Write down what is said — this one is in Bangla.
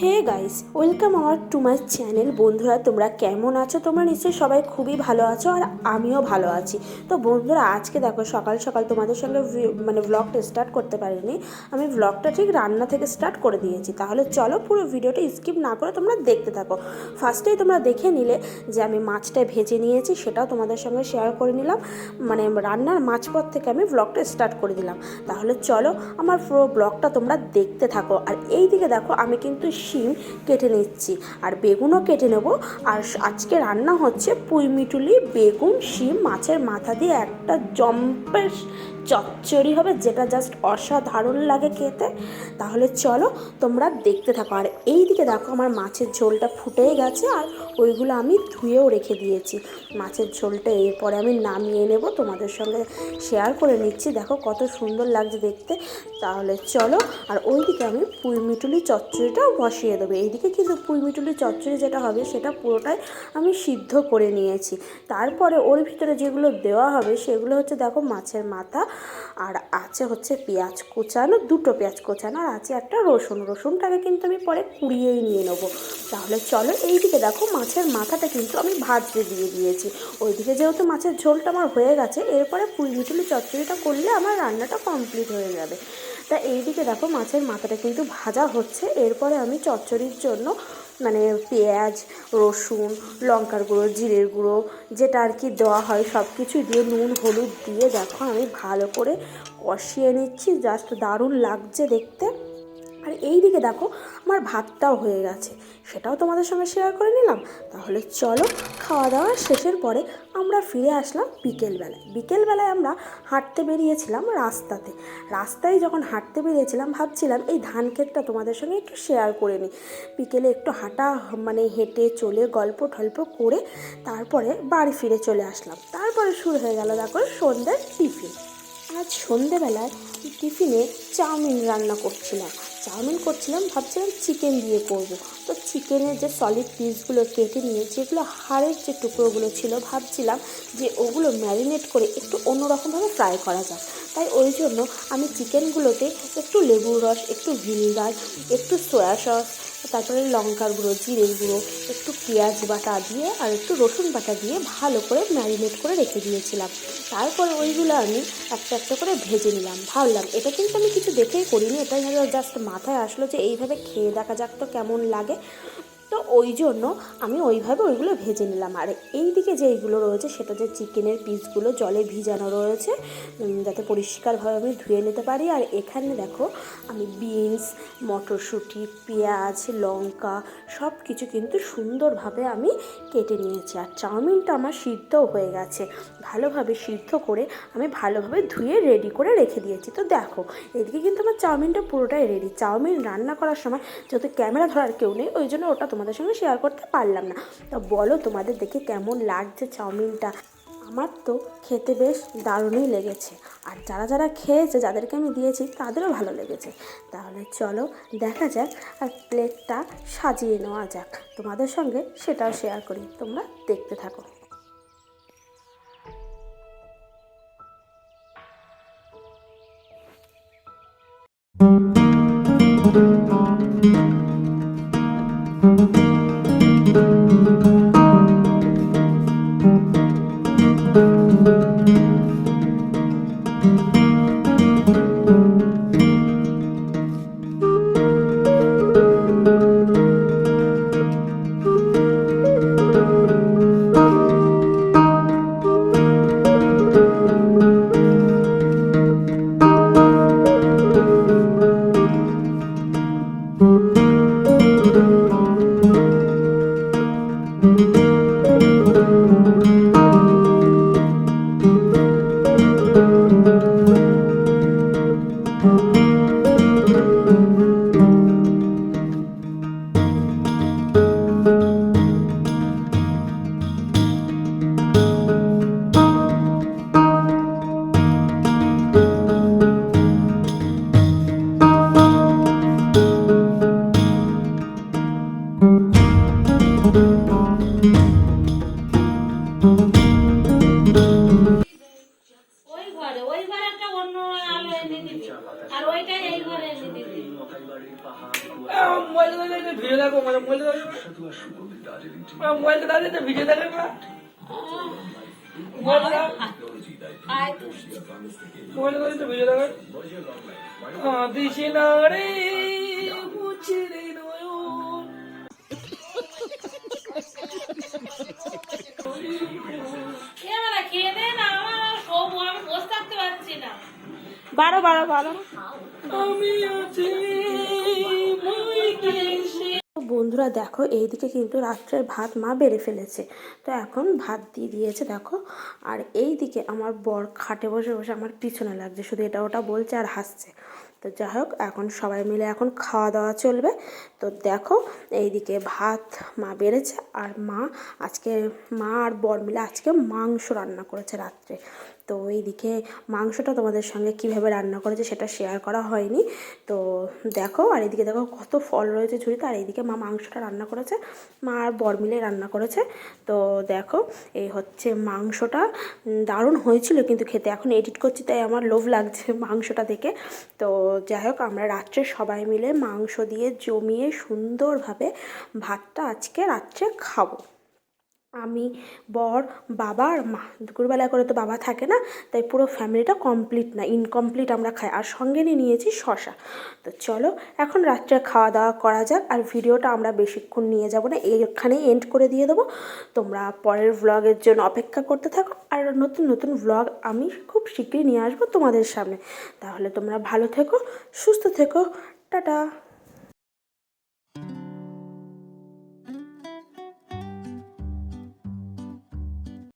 Hey guys, welcome our to my channel. বন্ধুরা, তোমরা কেমন আছো? তোমরা নিশ্চয়ই সবাই খুবই ভালো আছো আর আমিও ভালো আছি। তো বন্ধুরা, আজকে দেখো, সকাল সকাল তোমাদের সঙ্গে মানে ব্লগটা স্টার্ট করতে পারিনি। আমি ব্লগটা ঠিক রান্না থেকে স্টার্ট করে দিয়েছি। তাহলে চলো পুরো ভিডিওটা স্কিপ না করে তোমরা দেখতে থাকো। ফার্স্টেই তোমরা দেখে নিলে যে আমি মাছটা ভেজে নিয়েছি, সেটাও তোমাদের সঙ্গে শেয়ার করে নিলাম। মানে রান্নার মাঝপথ থেকে আমি ব্লগটা স্টার্ট করে দিলাম। তাহলে চলো, আমার পুরো ব্লগটা তোমরা দেখতে থাকো। আর এই দিকে দেখো, আমি কিন্তু শিম কেটে নিচ্ছি। আর বেগুনও কেটে নেব। আর আজকে রান্না হচ্ছে পুঁই মিটুলি, বেগুন, শিম, মাছের মাথা দিয়ে একটা জম্পের চচ্চড়ি হবে, যেটা জাস্ট অসাধারণ লাগে খেতে। তাহলে চলো তোমরা দেখতে থাকো। আর এই দিকে দেখো আমার মাছের ঝোলটা ফুটেই গেছে, আর ওইগুলো আমি ধুয়েও রেখে দিয়েছি। মাছের ঝোলটা এরপরে আমি নামিয়ে নেব, তোমাদের সঙ্গে শেয়ার করে নিচ্ছি। দেখো কত সুন্দর লাগছে দেখতে। তাহলে চলো, আর ওইদিকে আমি পুঁইমিটুলি চচ্চড়িটাও বসিয়ে দেবো। এইদিকে কিন্তু পুঁইমিটুলি চচ্চড়ি যেটা হবে, সেটা পুরোটাই আমি সিদ্ধ করে নিয়েছি। তারপরে ওর ভিতরে যেগুলো দেওয়া হবে, সেগুলো হচ্ছে দেখো মাছের মাথা, আর আছে হচ্ছে পেঁয়াজ কোচানো, দুটো পেঁয়াজ কোচানো, আর আছে একটা রসুন। রসুনটাকে কিন্তু আমি পরে কুড়িয়েই নিয়ে নেব। তাহলে চলো এইদিকে দেখো মাছের মাথাটা কিন্তু আমি ভাজতে দিয়ে দিয়েছি। ওইদিকে যেহেতু মাছের ঝোলটা আমার হয়ে গেছে, এরপরে পুঁইমিটুলি চচ্চড়িটা করলে আমার রান্নাটা কমপ্লিট হয়ে যাবে। তা এইদিকে দেখো মাছের মাথাটা কিন্তু ভাজা হচ্ছে। এরপরে আমি চচ্চড়ির জন্য মানে পেঁয়াজ, রসুন, লঙ্কার গুঁড়ো, জিরের গুঁড়ো, যেটা আর কি দেওয়া হয় সব কিছুই দিয়ে নুন, হলুদ দিয়ে দেখো আমি ভালো করে কষিয়ে নিচ্ছি। জাস্ট দারুণ লাগছে দেখতে। আর এই দিকে দেখো, আমার ভাতটাও হয়ে গেছে। সেটাও তোমাদের সঙ্গে শেয়ার করে নিলাম। তাহলে চলো খাওয়া দাওয়া শেষের পরে আমরা ফিরে আসলাম বিকেলবেলায়। বিকেলবেলায় আমরা হাঁটতে বেরিয়েছিলাম রাস্তাতে। রাস্তায় যখন হাঁটতে বেরিয়েছিলাম, ভাবছিলাম এই ধান ক্ষেতটা তোমাদের সঙ্গে একটু শেয়ার করে নিই। বিকেলে একটু হাঁটা মানে হেঁটে চলে গল্প টল্প করে তারপরে বাড়ি ফিরে চলে আসলাম। তারপরে শুরু হয়ে গেল দেখো সন্ধ্যার টিফিন। আজ সন্ধেবেলায় টিফিনে চাউমিন রান্না করছিলাম। চাউমিন করছিলাম, ভাবছিলাম চিকেন দিয়ে করব। তো চিকেনের যে সলিড পিসগুলো কেটে নিয়ে যেগুলো হাড়ের যে টুকরোগুলো ছিল, ভাবছিলাম যে ওগুলো ম্যারিনেট করে একটু অন্যরকমভাবে ফ্রাই করা যায় তাই ওই জন্য আমি চিকেনগুলোতে একটু লেবুর রস, একটু ভিনিগার একটু সয়া সস তারপরে লঙ্কার গুঁড়ো, জিরের গুঁড়ো, একটু পেঁয়াজ বাটা দিয়ে আর একটু রসুন বাটা দিয়ে ভালো করে ম্যারিনেট করে রেখে দিয়েছিলাম। তারপর ওইগুলো আমি একটা একটা করে ভেজে নিলাম। ভাবলাম, এটা কিন্তু আমি কিছু দেখেই করিনি, এটাই জাস্ট মাথায় আসলো যে এইভাবে খেয়ে দেখা যাক তো কেমন লাগে। তো ওই জন্য আমি ওইভাবে ওইগুলো ভেজে নিলাম। আর এই দিকে যে এইগুলো রয়েছে, সেটা যে চিকেনের পিসগুলো জলে ভিজানো রয়েছে যাতে পরিষ্কারভাবে আমি ধুয়ে নিতে পারি। আর এখানে দেখো, আমি বিনস, মটরশুঁটি, পেঁয়াজ, লঙ্কা সব কিছু কিন্তু সুন্দরভাবে আমি কেটে নিয়েছি। আর চাউমিনটা আমার সিদ্ধও হয়ে গেছে। ভালোভাবে সিদ্ধ করে আমি ভালোভাবে ধুয়ে রেডি করে রেখে দিয়েছি। তো দেখো এদিকে কিন্তু আমার চাউমিনটা পুরোটাই রেডি চাউমিন রান্না করার সময়, যেহেতু ক্যামেরা ধরার কেউ নেই, ওই জন্য ওটা তোমাদের সঙ্গে শেয়ার করতে পারলাম না। তো বলো, তোমাদের দেখে কেমন লাগছে চাউমিনটা? আমার তো খেতে বেশ দারুণই লেগেছে। আর যারা যারা খেয়েছে, যাদেরকে আমি দিয়েছি, তাদেরও ভালো লেগেছে। তাহলে চলো, দেখা যাক আর প্লেটটা সাজিয়ে নেওয়া যাক। তোমাদের সঙ্গে সেটাও শেয়ার করি। তোমরা দেখতে থাকো। thank you Música ঘরে এনে দিবি। আর ওইটা এই ঘরে এনে দিবি মোবাইলটা ভিডিও দেখো মানে মোবাইলটা মোবাইলটা দাঁড়িয়ে ভিডিও দেখে না না রে মুছে রে বারো বারো বারো। বন্ধুরা দেখো এইদিকে কিন্তু রাত্রের ভাত মা বেড়ে ফেলেছে। তো এখন ভাত দিয়ে দিয়েছে দেখো। আর এই দিকে আমার বর খাটে বসে বসে আমার পিছনে লাগছে। শুধু এটা ওটা বলছে আর হাসছে। তো যাই হোক এখন সবাই মিলে এখন খাওয়া দাওয়া চলবে। তো দেখো এইদিকে ভাত মা বেড়েছে আর মা আজকে মা আর বর মিলে আজকে মাংস রান্না করেছে রাত্রে। তো এইদিকে মাংসটা তোমাদের সঙ্গে কীভাবে রান্না করেছে সেটা শেয়ার করা হয়নি। তো দেখো, আর এদিকে দেখো কত ফল রয়েছে ঝুড়িতে, আর এইদিকে মা মাংসটা রান্না করেছে। মা আর বর মিলে রান্না করেছে। তো দেখো, এই হচ্ছে মাংসটা। দারুণ হয়েছিল কিন্তু খেতে, এখন এডিট করছি, তাই আমার লোভ লাগছে মাংসটা দেখে। তো যাই হোক, আমরা রাত্রে সবাই মিলে মাংস দিয়ে জমিয়ে সুন্দরভাবে ভাতটা আজকে রাত্রে খাব। আমি বর, বাবা আর মা। দুপুরবেলা করে তো বাবা থাকে না, তাই পুরো ফ্যামিলিটা কমপ্লিট না, ইনকমপ্লিট আমরা খাই। আর সঙ্গে নিয়ে নিয়েছি শশা তো চলো, এখন রাত্রে খাওয়া দাওয়া করা যাক, আর ভিডিওটা আমরা বেশিক্ষণ নিয়ে যাব না, এইখানেই এন্ড করে দিয়ে দেবো। তোমরা পরের ভ্লগের জন্য অপেক্ষা করতে থাকো, আর নতুন নতুন ভ্লগ আমি খুব শীঘ্রই নিয়ে আসব তোমাদের সামনে। তাহলে তোমরা ভালো থেকো, সুস্থ থেকো, টাটা।